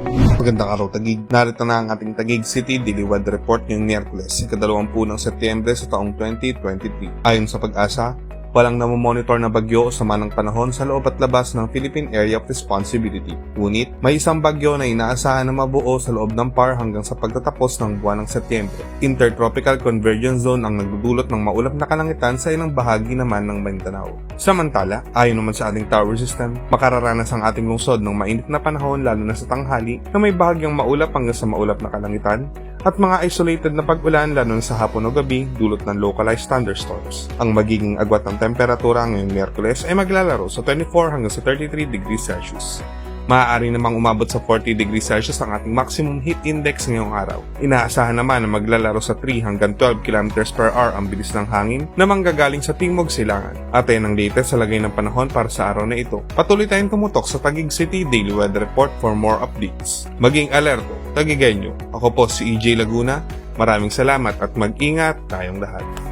Magandang araw Tagig. Narito na ang ating Tagig City Weather Report ngayong Miyerkules, ikadalawampu ng Setyembre sa taong 2023. Ayon sa pag-asa, walang namomonitor na bagyo o sama ng panahon sa loob at labas ng Philippine Area of Responsibility. Ngunit, may isang bagyo na inaasahan na mabuo sa loob ng PAR hanggang sa pagtatapos ng buwan ng Setyembre. Intertropical Convergence Zone ang nagdudulot ng maulap na kalangitan sa ilang bahagi naman ng Mindanao. Samantala, ayon naman sa ating tower system, makararanas ang ating lungsod ng mainit na panahon lalo na sa tanghali na may bahagyang maulap hanggang sa maulap na kalangitan at mga isolated na pag-ulan lalo na sa hapon o gabi dulot ng localized thunderstorms. Ang magiging agwat ng temperatura ngayong Miyerkules ay maglalaro sa 24 hanggang sa 33 degrees Celsius. Maaari namang umabot sa 40 degrees Celsius ang ating maximum heat index ngayong araw. Inaasahan naman na maglalaro sa 3 hanggang 12 km per hour ang bilis ng hangin na manggagaling sa timog silangan. At ayan ang latest sa lagay ng panahon para sa araw na ito. Patuloy tayong tumutok sa Taguig City Daily Weather Report for more updates. Maging alerto, Tagigenyo. Ako po si EJ Laguna. Maraming salamat at mag-ingat tayong lahat.